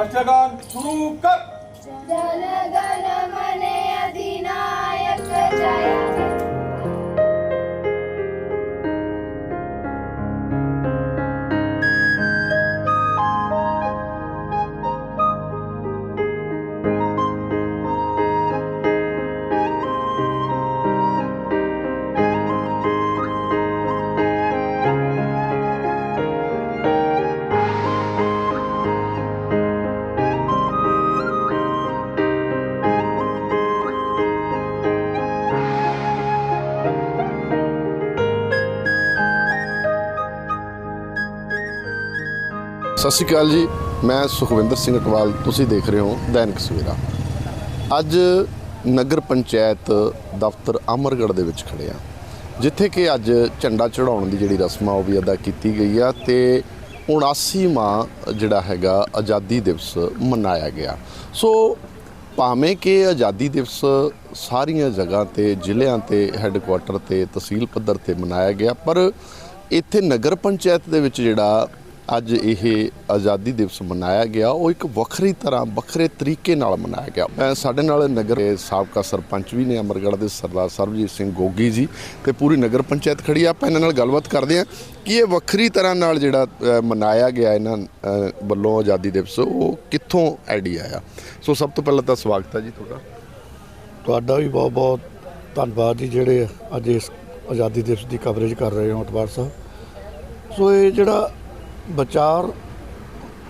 அர்ச்சகான் சுரூக்கர் ஜனகணமனே அதிநாயக ஜய ਸਤਿ ਸ਼੍ਰੀ ਅਕਾਲ ਜੀ, ਮੈਂ ਸੁਖਵਿੰਦਰ ਸਿੰਘ ਅਕਵਾਲ, ਤੁਸੀਂ ਦੇਖ ਰਹੇ ਹੋ ਦੈਨਿਕ ਸਵੇਰਾ। ਅੱਜ ਨਗਰ ਪੰਚਾਇਤ ਦਫ਼ਤਰ ਅਮਰਗੜ੍ਹ ਦੇ ਵਿੱਚ ਖੜੇ ਆ ਜਿੱਥੇ ਕਿ ਅੱਜ ਝੰਡਾ ਚੜਾਉਣ ਦੀ ਜਿਹੜੀ ਰਸਮ ਆ, ਉਹ ਵੀ ਅਦਾ ਕੀਤੀ ਗਈ ਆ ਤੇ 79ਵਾਂ ਜਿਹੜਾ ਹੈਗਾ ਆਜ਼ਾਦੀ ਦਿਵਸ ਮਨਾਇਆ ਗਿਆ। ਸੋ ਭਾਵੇਂ ਕਿ ਆਜ਼ਾਦੀ ਦਿਵਸ ਸਾਰੀਆਂ ਜਗ੍ਹਾ ਤੇ, ਜ਼ਿਲ੍ਹਿਆਂ ਤੇ, ਹੈੱਡਕੁਆਟਰ ਤੇ, ਤਹਿਸੀਲ ਪੱਧਰ ਤੇ ਮਨਾਇਆ ਗਿਆ, ਪਰ ਇੱਥੇ ਨਗਰ ਪੰਚਾਇਤ ਦੇ ਵਿੱਚ ਜਿਹੜਾ ਅੱਜ ਇਹ ਆਜ਼ਾਦੀ ਦਿਵਸ ਮਨਾਇਆ ਗਿਆ, ਉਹ ਇੱਕ ਵੱਖਰੀ ਤਰ੍ਹਾਂ, ਵੱਖਰੇ ਤਰੀਕੇ ਨਾਲ ਮਨਾਇਆ ਗਿਆ। ਸਾਡੇ ਨਾਲ ਨਗਰ ਦੇ ਸਾਬਕਾ ਸਰਪੰਚ ਵੀ ਨੇ, ਅਮਰਗੜ੍ਹ ਦੇ ਸਰਦਾਰ ਸਰਬਜੀਤ ਸਿੰਘ ਗੋਗੀ ਜੀ ਤੇ ਪੂਰੀ ਨਗਰ ਪੰਚਾਇਤ ਖੜੀ ਆ। ਆਪਾਂ ਇਹਨਾਂ ਨਾਲ ਗੱਲਬਾਤ ਕਰਦੇ ਆ ਕਿ ਇਹ ਵੱਖਰੀ ਤਰ੍ਹਾਂ ਨਾਲ ਜਿਹੜਾ ਮਨਾਇਆ ਗਿਆ ਇਹਨਾਂ ਵੱਲੋਂ ਆਜ਼ਾਦੀ ਦਿਵਸ, ਉਹ ਕਿੱਥੋਂ ਆਈਡੀਆ ਆ? ਸੋ ਸਭ ਤੋਂ ਪਹਿਲਾਂ ਤਾਂ ਸਵਾਗਤ ਹੈ ਜੀ ਤੁਹਾਡਾ। ਤੁਹਾਡਾ ਵੀ ਬਹੁਤ ਬਹੁਤ ਧੰਨਵਾਦ ਜੀ, ਜਿਹੜੇ ਅੱਜ ਇਸ ਆਜ਼ਾਦੀ ਦਿਵਸ ਦੀ ਕਵਰੇਜ ਕਰ ਰਹੇ ਹੋ ਅਟਵਾਰ ਸਾਹਿਬ। ਸੋ ਇਹ ਜਿਹੜਾ ਵਿਚਾਰ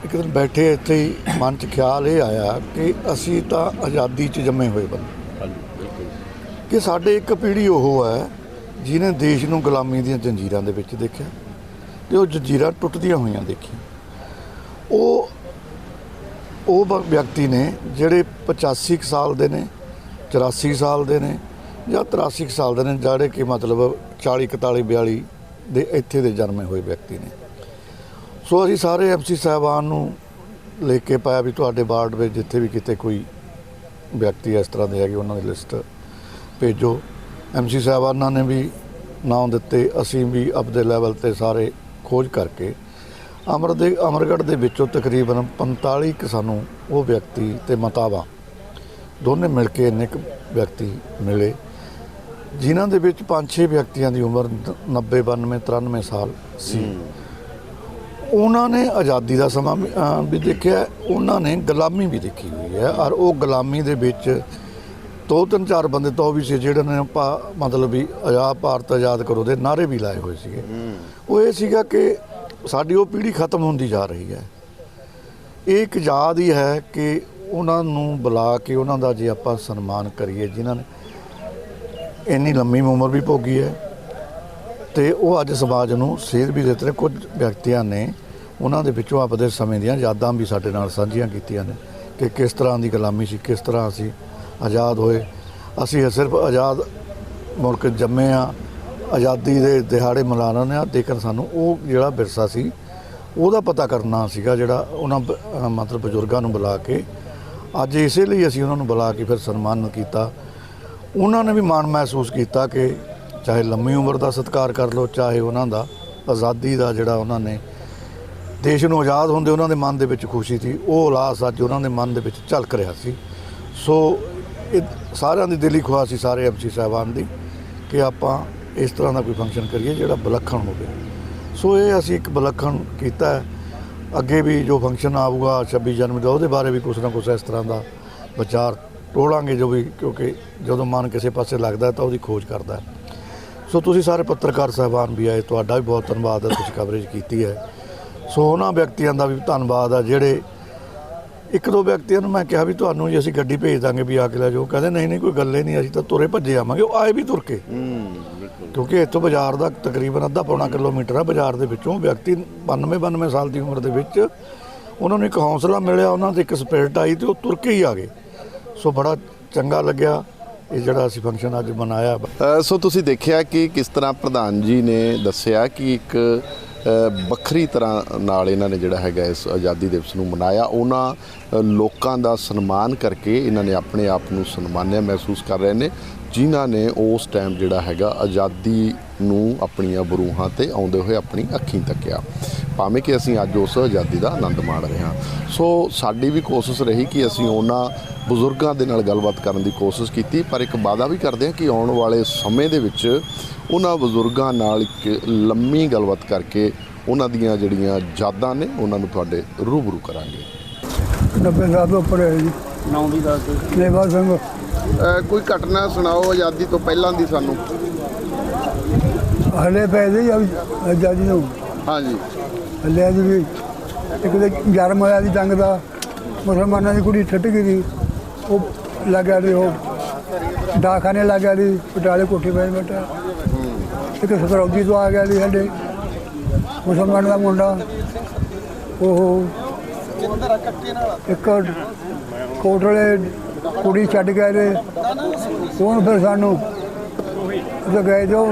ਇੱਕ ਦਿਨ ਬੈਠੇ ਇੱਥੇ ਹੀ ਮਨ 'ਚ ਖਿਆਲ ਇਹ ਆਇਆ ਕਿ ਅਸੀਂ ਤਾਂ ਆਜ਼ਾਦੀ 'ਚ ਜੰਮੇ ਹੋਏ ਬੰਦੇ। ਕਿ ਸਾਡੇ ਇੱਕ ਪੀੜ੍ਹੀ ਉਹ ਹੈ ਜਿਨੇ ਦੇਸ਼ ਨੂੰ ਗੁਲਾਮੀ ਦੀਆਂ ਜੰਜੀਰਾਂ ਦੇ ਵਿੱਚ ਦੇਖਿਆ ਤੇ ਉਹ ਜੰਜੀਰਾਂ ਟੁੱਟਦੀਆਂ ਹੋਈਆਂ ਦੇਖੀਆਂ। ਉਹ ਉਹ ਵਿਅਕਤੀ ਨੇ ਜਿਹੜੇ 85 ਕੁ ਸਾਲ ਦੇ ਨੇ 84 ਸਾਲ ਦੇ ਨੇ ਜਾਂ 83 ਕੁ ਸਾਲ ਦੇ ਨੇ ਜਿਹੜੇ ਕਿ ਮਤਲਬ 40 41 42 ਦੇ ਇੱਥੇ ਦੇ ਜਨਮੇ ਹੋਏ ਵਿਅਕਤੀ ਨੇ। ਸੋ ਅਸੀਂ ਸਾਰੇ ਐਮਸੀ ਸਾਹਿਬਾਨ ਨੂੰ ਲੈ ਕੇ ਪਾਇਆ ਵੀ ਤੁਹਾਡੇ ਵਾਰਡ ਵਿੱਚ ਜਿੱਥੇ ਵੀ ਕਿਤੇ ਕੋਈ ਵਿਅਕਤੀ ਇਸ ਤਰ੍ਹਾਂ ਦੇ ਹੈਗੇ, ਉਹਨਾਂ ਦੀ ਲਿਸਟ ਭੇਜੋ। ਐਮਸੀ ਸਾਹਿਬਾਨਾਂ ਨੇ ਵੀ ਨਾਮ ਦਿੱਤੇ, ਅਸੀਂ ਵੀ ਆਪਦੇ ਲੈਵਲ ਤੇ ਸਾਰੇ ਖੋਜ ਕਰਕੇ ਅਮਰ ਦੇ, ਅਮਰਗੜ੍ਹ ਦੇ ਵਿੱਚੋਂ ਤਕਰੀਬਨ 45 ਕੁ ਸਾਨੂੰ ਉਹ ਵਿਅਕਤੀ ਤੇ ਮਤਾਵਾ ਦੋਨੇ ਮਿਲ ਕੇ ਇੰਨੇ ਕੁ ਵਿਅਕਤੀ ਮਿਲੇ, ਜਿਨ੍ਹਾਂ ਦੇ ਵਿੱਚ 5-6 ਵਿਅਕਤੀਆਂ ਦੀ ਉਮਰ 90 92 93 ਸਾਲ ਸੀ। ਉਹਨਾਂ ਨੇ ਆਜ਼ਾਦੀ ਦਾ ਸਮਾਂ ਵੀ, ਦੇਖਿਆ ਉਹਨਾਂ ਨੇ ਗੁਲਾਮੀ ਵੀ ਦੇਖੀ ਹੋਈ ਹੈ। ਔਰ ਉਹ ਗੁਲਾਮੀ ਦੇ ਵਿੱਚ ਦੋ ਤਿੰਨ ਚਾਰ ਬੰਦੇ ਤਾਂ ਉਹ ਵੀ ਸੀ ਜਿਹੜੇ ਨੇ ਮਤਲਬ ਵੀ ਆਜ਼ਾਦ ਭਾਰਤ ਆਜ਼ਾਦ ਕਰੋ ਦੇ ਨਾਰੇ ਵੀ ਲਾਏ ਹੋਏ ਸੀਗੇ। ਉਹ ਇਹ ਸੀਗਾ ਕਿ ਸਾਡੀ ਉਹ ਪੀੜ੍ਹੀ ਖਤਮ ਹੁੰਦੀ ਜਾ ਰਹੀ ਹੈ। ਇਹ ਇੱਕ ਯਾਦ ਹੀ ਹੈ ਕਿ ਉਹਨਾਂ ਨੂੰ ਬੁਲਾ ਕੇ ਉਹਨਾਂ ਦਾ ਜੇ ਆਪਾਂ ਸਨਮਾਨ ਕਰੀਏ ਜਿਨ੍ਹਾਂ ਨੇ ਇੰਨੀ ਲੰਮੀ ਉਮਰ ਵੀ ਭੋਗੀ ਹੈ ਤੇ ਉਹ ਅੱਜ ਸਮਾਜ ਨੂੰ ਸੇਧ ਵੀ ਦਿੱਤੇ ਨੇ। ਕੁਝ ਵਿਅਕਤੀਆਂ ਨੇ ਉਹਨਾਂ ਦੇ ਵਿੱਚੋਂ ਆਪਦੇ ਸਮੇਂ ਦੀਆਂ ਯਾਦਾਂ ਵੀ ਸਾਡੇ ਨਾਲ ਸਾਂਝੀਆਂ ਕੀਤੀਆਂ ਨੇ ਕਿ ਕਿਸ ਤਰ੍ਹਾਂ ਦੀ ਗੁਲਾਮੀ ਸੀ, ਕਿਸ ਤਰ੍ਹਾਂ ਅਸੀਂ ਆਜ਼ਾਦ ਹੋਏ। ਅਸੀਂ ਸਿਰਫ ਆਜ਼ਾਦ ਮੁਲਕ ਜੰਮੇ ਆ ਆਜ਼ਾਦੀ ਦੇ ਦਿਹਾੜੇ ਮਨਾਉਣੇ ਆ ਲੇਕਿਨ ਸਾਨੂੰ ਉਹ ਜਿਹੜਾ ਵਿਰਸਾ ਸੀ, ਉਹਦਾ ਪਤਾ ਕਰਨਾ ਸੀਗਾ ਜਿਹੜਾ ਉਹਨਾਂ ਬ- ਮਤਲਬ ਬਜ਼ੁਰਗਾਂ ਨੂੰ ਬੁਲਾ ਕੇ, ਅੱਜ ਇਸੇ ਲਈ ਅਸੀਂ ਉਹਨਾਂ ਨੂੰ ਬੁਲਾ ਕੇ ਫਿਰ ਸਨਮਾਨ ਕੀਤਾ। ਉਹਨਾਂ ਨੇ ਵੀ ਮਾਣ ਮਹਿਸੂਸ ਕੀਤਾ ਕਿ ਚਾਹੇ ਲੰਮੀ ਉਮਰ ਦਾ ਸਤਿਕਾਰ ਕਰ ਲਓ, ਚਾਹੇ ਉਹਨਾਂ ਦਾ, ਆਜ਼ਾਦੀ ਦਾ ਜਿਹੜਾ ਉਹਨਾਂ ਨੇ ਦੇਸ਼ ਨੂੰ ਆਜ਼ਾਦ ਹੁੰਦੇ ਉਹਨਾਂ ਦੇ ਮਨ ਦੇ ਵਿੱਚ ਖੁਸ਼ੀ ਸੀ, ਉਹ ਉਲਾਸ ਅੱਜ ਉਹਨਾਂ ਦੇ ਮਨ ਦੇ ਵਿੱਚ ਝਲਕ ਰਿਹਾ ਸੀ। ਸੋ ਇਹ ਸਾਰਿਆਂ ਦੀ ਦਿਲੀ ਖੁਆਹ ਸੀ ਸਾਰੇ ਐਮਸੀ ਸਾਹਿਬਾਨ ਦੀ ਕਿ ਆਪਾਂ ਇਸ ਤਰ੍ਹਾਂ ਦਾ ਕੋਈ ਫੰਕਸ਼ਨ ਕਰੀਏ ਜਿਹੜਾ ਵਿਲੱਖਣ ਹੋਵੇ। ਸੋ ਇਹ ਅਸੀਂ ਇੱਕ ਵਿਲੱਖਣ ਕੀਤਾ ਹੈ। ਅੱਗੇ ਵੀ ਜੋ ਫੰਕਸ਼ਨ ਆਊਗਾ 26 ਜਨਵਰੀ ਦਾ, ਉਹਦੇ ਬਾਰੇ ਵੀ ਕੁਛ ਨਾ ਕੁਛ ਇਸ ਤਰ੍ਹਾਂ ਦਾ ਵਿਚਾਰ ਟੋਲਾਂਗੇ ਜੋ ਵੀ, ਕਿਉਂਕਿ ਜਦੋਂ ਮਨ ਕਿਸੇ ਪਾਸੇ ਲੱਗਦਾ ਤਾਂ ਉਹਦੀ ਖੋਜ ਕਰਦਾ ਹੈ। ਸੋ ਤੁਸੀਂ ਸਾਰੇ ਪੱਤਰਕਾਰ ਸਾਹਿਬਾਨ ਵੀ ਆਏ ਤੁਹਾਡਾ ਵੀ ਬਹੁਤ ਧੰਨਵਾਦ ਹੈ ਤੁਸੀਂ ਕਵਰੇਜ ਕੀਤੀ ਹੈ। ਸੋ ਉਹਨਾਂ ਵਿਅਕਤੀਆਂ ਦਾ ਵੀ ਧੰਨਵਾਦ ਹੈ ਜਿਹੜੇ ਇੱਕ ਦੋ ਵਿਅਕਤੀਆਂ ਨੂੰ ਮੈਂ ਕਿਹਾ ਵੀ ਤੁਹਾਨੂੰ ਜੀ ਅਸੀਂ ਗੱਡੀ ਭੇਜ ਦਾਂਗੇ ਵੀ ਆ ਕੇ ਲੈ ਜਾਓ। ਕਹਿੰਦੇ ਨਹੀਂ ਨਹੀਂ ਕੋਈ ਗੱਲੇ ਨਹੀਂ ਅਸੀਂ ਤਾਂ ਤੁਰੇ ਭੱਜੇ ਆਵਾਂਗੇ ਉਹ ਆਏ ਵੀ ਤੁਰ ਕੇ। ਕਿਉਂਕਿ ਇੱਥੋਂ ਬਾਜ਼ਾਰ ਦਾ ਤਕਰੀਬਨ ਅੱਧਾ ਪੌਣਾ ਕਿਲੋਮੀਟਰ ਆ ਬਾਜ਼ਾਰ ਦੇ ਵਿੱਚੋਂ। ਵਿਅਕਤੀ 92 92 ਸਾਲ ਦੀ ਉਮਰ ਦੇ ਵਿੱਚ ਉਹਨਾਂ ਨੂੰ ਇੱਕ ਹੌਸਲਾ ਮਿਲਿਆ ਉਹਨਾਂ ਦੇ ਇੱਕ ਸਪਿਰਿਟ ਆਈ ਤੇ ਉਹ ਤੁਰ ਕੇ ਹੀ ਆ ਗਏ। ਸੋ ਬੜਾ ਚੰਗਾ ਲੱਗਿਆ। ਇਹ ਜਿਹੜਾ ਅਸੀਂ ਫੰਕਸ਼ਨ ਅੱਜ ਮਨਾਇਆ ਅ, ਸੋ ਤੁਸੀਂ ਦੇਖਿਆ ਕਿ ਕਿਸ ਤਰ੍ਹਾਂ ਪ੍ਰਧਾਨ ਜੀ ਨੇ ਦੱਸਿਆ ਕਿ ਇੱਕ ਵੱਖਰੀ ਤਰ੍ਹਾਂ ਨਾਲ ਇਹਨਾਂ ਨੇ ਜਿਹੜਾ ਹੈਗਾ ਇਸ ਆਜ਼ਾਦੀ ਦਿਵਸ ਨੂੰ ਮਨਾਇਆ। ਉਹਨਾਂ ਲੋਕਾਂ ਦਾ ਸਨਮਾਨ ਕਰਕੇ ਇਹਨਾਂ ਨੇ ਆਪਣੇ ਆਪ ਨੂੰ ਸਨਮਾਨਿਆ ਮਹਿਸੂਸ ਕਰ ਰਹੇ ਨੇ। ਜਿਨ੍ਹਾਂ ਨੇ ਉਸ ਟਾਈਮ ਜਿਹੜਾ ਹੈਗਾ ਆਜ਼ਾਦੀ ਨੂੰ ਆਪਣੀਆਂ ਬਰੂਹਾਂ ਤੇ ਆਉਂਦੇ ਹੋਏ ਆਪਣੀ ਅੱਖੀਂ ਤੱਕਿਆ। ਭਾਵੇਂ ਕਿ ਅਸੀਂ ਅੱਜ ਉਸ ਆਜ਼ਾਦੀ ਦਾ ਆਨੰਦ ਮਾਣ ਰਹੇ ਹਾਂ। ਸੋ ਸਾਡੀ ਵੀ ਕੋਸ਼ਿਸ਼ ਰਹੀ ਕਿ ਅਸੀਂ ਉਹਨਾਂ ਬਜ਼ੁਰਗਾਂ ਦੇ ਨਾਲ ਗੱਲਬਾਤ ਕਰਨ ਦੀ ਕੋਸ਼ਿਸ਼ ਕੀਤੀ ਪਰ ਇੱਕ ਵਾਅਦਾ ਵੀ ਕਰਦੇ ਹਾਂ ਕਿ ਆਉਣ ਵਾਲੇ ਸਮੇਂ ਦੇ ਵਿੱਚ ਉਹਨਾਂ ਬਜ਼ੁਰਗਾਂ ਨਾਲ ਇੱਕ ਲੰਮੀ ਗੱਲਬਾਤ ਕਰਕੇ ਉਹਨਾਂ ਦੀਆਂ ਜਿਹੜੀਆਂ ਯਾਦਾਂ ਨੇ ਉਹਨਾਂ ਨੂੰ ਤੁਹਾਡੇ ਰੂਬਰੂ ਕਰਾਂਗੇ। 90 ਸਾਲ ਤੋਂ ਉੱਪਰ ਹੈ ਜੀ। ਨਾਮ ਵੀ ਦੱਸ ਦਿਓ ਲੇਵਾ ਸਿੰਘ ਕੋਈ ਘਟਨਾ ਸੁਣਾਓ ਆਜ਼ਾਦੀ ਤੋਂ ਪਹਿਲਾਂ ਦੀ ਸਾਨੂੰ। ਹਲੇ ਪੈਦੇ ਜਾਂ ਜਾਜੀ ਨੂੰ। ਹਾਂਜੀ। ਹਲੇ ਜੀ ਵੀ ਇੱਕ ਤੇ ਜਰਮ ਹੋਇਆ ਸੀ ਜੰਗ ਦਾ ਮੁਸਲਮਾਨਾਂ ਦੀ ਕੁੜੀ ਛੱਟ ਗਈ ਸੀ। ਉਹ ਲੱਗਾ ਸੀ ਉਹ ਡਾਖਾਨੇ ਲੱਗਾ ਸੀ ਪਟਾਲੇ ਕੋਠੀ ਪੈ ਬੈਠਾ। ਇੱਕ ਸਤਰੌਦੀ ਤੋਂ ਆ ਗਿਆ ਸੀ ਸਾਡੇ ਮੁਸਲਮਾਨ ਦਾ ਮੁੰਡਾ। ਉਹ ਇੱਕ ਕੋਟਲੇ ਕੁੜੀ ਛੱਡ ਗਏ ਤੇ ਹੁਣ ਫਿਰ ਸਾਨੂੰ ਉਹ ਗਏ ਜੋ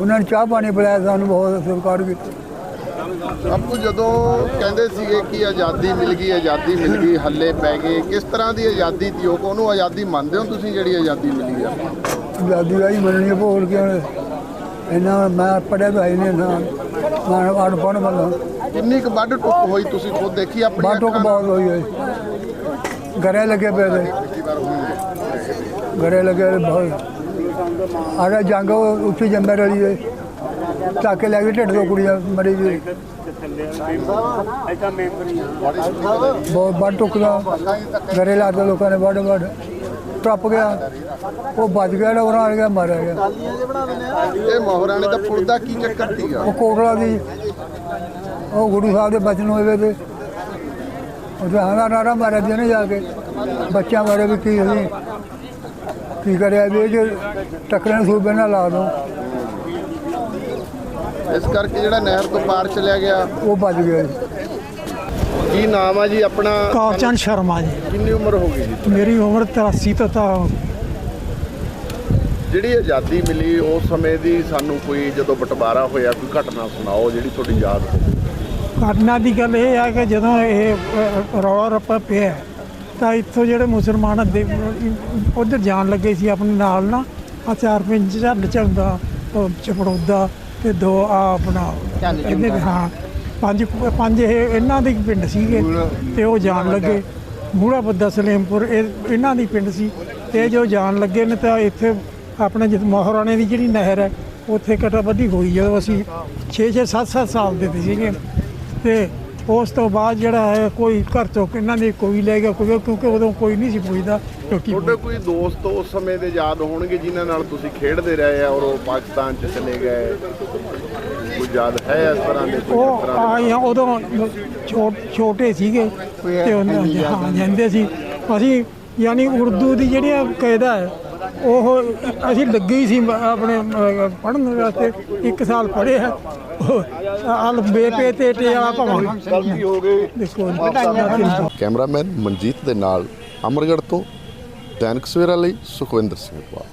ਉਹਨਾਂ ਨੇ ਚਾਹ ਪਾਣੀ ਪਿਲਾਇਆ ਸਾਨੂੰ ਬਹੁਤ ਸਤਿਕਾਰ ਕੀਤਾ। ਆਪੂ ਜਦੋਂ ਕਹਿੰਦੇ ਸੀਗੇ ਕਿ ਆਜ਼ਾਦੀ ਮਿਲ ਗਈ ਆਜ਼ਾਦੀ ਮਿਲ ਗਈ ਹੱਲੇ ਪੈ ਗਏ ਕਿਸ ਤਰ੍ਹਾਂ ਦੀ ਆਜ਼ਾਦੀ ਸੀ? ਉਹ ਉਹਨੂੰ ਆਜ਼ਾਦੀ ਮੰਨਦੇ ਹੋ ਤੁਸੀਂ ਜਿਹੜੀ ਆਜ਼ਾਦੀ ਮਿਲੀ ਆ? ਦਾਦੀ ਆਈ ਮੰਨਣੀ ਆ, ਭੋਲ ਕੇ ਇਹਨਾਂ ਮੈਂ ਪੜਿਆ ਤਾਂ ਨਹੀਂ ਨਾ ਮੈਂ ਅਨਪੜ੍ਹ ਬੰਦਾ। ਕਿੰਨੀ ਕੁ ਵੱਢ ਟੁੱਕ ਹੋਈ ਤੁਸੀਂ ਖੁਦ ਦੇਖੀ ਆਪਣੀ ਬਾਟੋ ਕੋ ਬਹੁਤ ਹੋਈ ਹੈ। ਘਰੇ ਲੱਗੇ ਪਏ ਘਰੇ ਲੱਗੇ ਬਹੁਤ। ਆਗਾ ਜੰਗ ਉੱਚੀ ਜੰਮੇ ਰਲੀ ਹੈ ਚੱਕ ਕੇ ਲੈ ਗਏ ਢਿੱਡ ਤੋਂ ਕੁੜੀਆਂ ਮਰੀ ਜੀ ਬਹੁਤ ਵੱਡ ਟੁਕਦਾ। ਘਰੇ ਲਾ ਕੇ ਲੋਕਾਂ ਨੇ ਵੱਡ ਵੱਡ ਟੱਪ ਗਿਆ। ਉਹ ਬਚ ਗਿਆ ਉਹਨਾਂ ਆ ਗਿਆ ਮਾਰਿਆ ਗਿਆ। ਇਹ ਮਹਾਰਾਣੇ ਦਾ ਪੁਲ ਦਾ ਕੀ ਚੱਕਰ ਸੀਗਾ? ਉਹ ਕੋਟਲਾ ਦੀ। ਉਹ ਗੁਰੂ ਸਾਹਿਬ ਦੇ ਬਚਨ ਹੋਏ ਤੇ। ਉਹ ਹਾਂ ਨਾਰਾ ਮਾਰਿਆ ਜੀ ਨੇ ਜਾ ਕੇ। ਬੱਚਿਆਂ ਬਾਰੇ ਵੀ ਕੀ ਅਸੀਂ ਕੀ ਕਰਿਆ ਵੀ ਇਹ ਜੇ ਟੱਕਰਾਂ ਸੂਬੇ ਨਾਲ ਲਾ ਦੋ। ਇਸ ਕਰਕੇ ਜਿਹੜਾ ਨਹਿਰ ਤੋਂ ਪਾਰ ਚਲਿਆ ਗਿਆ। ਉਹ ਬਚ ਗਿਆ ਜੀ। ਕੀ ਨਾਮ ਆ ਜੀ ਆਪਣਾ? ਕਾਚਨ ਸ਼ਰਮਾ ਜੀ। ਕਿੰਨੀ ਉਮਰ ਹੋ ਗਈ ਜੀ? ਮੇਰੀ ਉਮਰ 83 ਤੋਂ ਤਾਂ ਜਿਹੜੀ ਆਜ਼ਾਦੀ ਮਿਲੀ ਉਸ ਸਮੇਂ ਦੀ ਸਾਨੂੰ ਕੋਈ ਜਦੋਂ ਬਟਵਾਰਾ ਹੋਇਆ ਕੋਈ ਘਟਨਾ ਸੁਣਾਓ ਜਿਹੜੀ ਤੁਹਾਡੀ ਯਾਦ ਹੋਵੇ? ਘਟਨਾ ਦੀ ਗੱਲ ਇਹ ਹੈ ਕਿ ਜਦੋਂ ਇਹ ਅ, ਰੌਲਾ ਰੱਪਾ ਪਿਆ ਤਾਂ ਇੱਥੋਂ ਜਿਹੜੇ ਮੁਸਲਮਾਨ ਦੇ ਉਧਰ ਜਾਣ ਲੱਗੇ ਸੀ ਆਪਣੇ ਨਾਲ ਨਾ ਆ ਚਾਰ ਪੰਜ ਝੱਲ ਚੰਦਾ ਚਪੜੌਦਾ ਤੇ ਦੋ ਆ ਆਪਣਾ ਇਹਦੇ ਹਾਂ ਪੰਜ ਪੰਜ ਇਹ ਇਹਨਾਂ ਦੇ ਪਿੰਡ ਸੀਗੇ ਤੇ ਉਹ ਜਾਣ ਲੱਗੇ। ਮੂੜਾ ਬੱਦਾ ਸਲੇਮਪੁਰ ਇਹ ਇਹਨਾਂ ਦੀ ਪਿੰਡ ਸੀ। ਤੇ ਜੋ ਜਾਣ ਲੱਗੇ ਨੇ ਤਾਂ ਇੱਥੇ ਆਪਣੇ ਜਿਤ ਮਹਾਰਾਣੇ ਦੀ ਜਿਹੜੀ ਨਹਿਰ ਹੈ ਉੱਥੇ ਕਟਾਬੱਧੀ ਹੋਈ ਜਦੋਂ ਅਸੀਂ 6 6 7 7 ਸਾਲ ਦੇ ਸੀਗੇ। ਤੇ ਉਸ ਤੋਂ ਬਾਅਦ ਜਿਹੜਾ ਹੈ ਕੋਈ ਘਰ ਤੋਂ ਇਹਨਾਂ ਦੇ ਕੋਈ ਲੈ ਗਿਆ ਕੋਈ ਕਿਉਂਕਿ ਉਦੋਂ ਕੋਈ ਨਹੀਂ ਸੀ ਪੁੱਛਦਾ ਕਿਉਂਕਿ ਤੁਹਾਡੇ ਕੋਈ ਦੋਸਤ ਉਸ ਸਮੇਂ ਦੇ ਯਾਦ ਹੋਣਗੇ ਜਿਨ੍ਹਾਂ ਨਾਲ ਤੁਸੀਂ ਖੇਡਦੇ ਰਹੇ ਆ ਔਰ ਉਹ ਪਾਕਿਸਤਾਨ ਚ ਚਲੇ ਗਏ ਕੋਈ ਯਾਦ ਹੈ ਇਸ ਤਰ੍ਹਾਂ ਦੇ ਕੋਈ ਇਸ ਉਹ ਤਰ੍ਹਾਂ ਦੇ? ਆਇਆ ਉਦੋਂ ਛੋ- ਛੋਟੇ ਸੀਗੇ ਤੇ ਉਹਨਾਂ ਜਾਂਦੇ ਸੀ ਅਸੀਂ ਯਾਨੀ ਉਰਦੂ ਦੀ ਜਿਹੜੀ ਕਾਇਦਾ ਹੈ ਉਹ ਅਸੀਂ ਲੱਗੇ ਹੀ ਸੀ ਆਪਣੇ ਪੜ੍ਹਨ ਵਾਸਤੇ, ਇੱਕ ਸਾਲ ਪੜ੍ਹਿਆ ਆ। ਬੇਪੇ ਤੇ ਟੇ ਵਾਲਾ ਭਾਵਾਂ। ਹੋ ਗਈ ਦੇਖੋ, ਕੈਮਰਾਮੈਨ ਮਨਜੀਤ ਦੇ ਨਾਲ ਅਮਰਗੜ੍ਹ ਤੋਂ ਦੈਨਿਕ ਸਵੇਰਾ ਲਈ ਸੁਖਵਿੰਦਰ ਸਿੰਘ ਪਾਲ